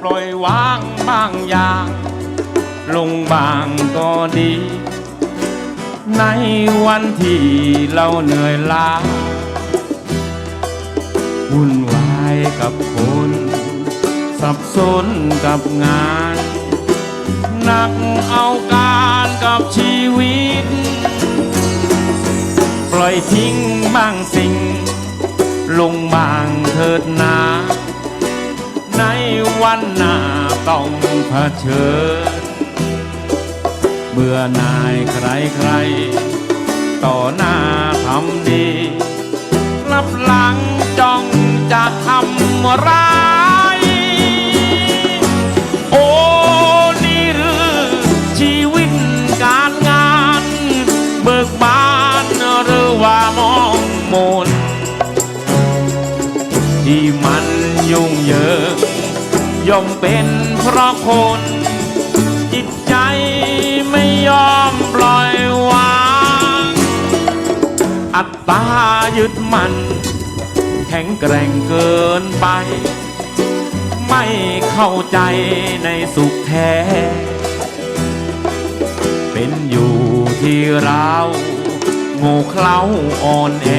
ปล่อยวางบางอย่าง ลงบางก็ดี ในวันที่เราเหนื่อยล้าวุ่นวายกับคน สับสนกับงาน หนักเอาการกับชีวิต ปล่อยทิ้งบางสิ่ง ลงบางเถิดนา วันหน้าต้องเผชิญ เบื่อหน่ายใครใคร ต่อหน้าทำดี รับหลังจ้องจะทำร้าย โอ้ นี่หรือ ชีวิตการงาน เบิกบานหรือว่ามองมนที่มันยุ่งเหยิง ย่อมเป็นเพราะคน จิตใจไม่ยอมปล่อยวาง อัตตายึดมัน แข็งแกร่งเกินไป ไม่เข้าใจในสุขแท้ เป็นอยู่ที่เราโง่เขลาอ่อนแอ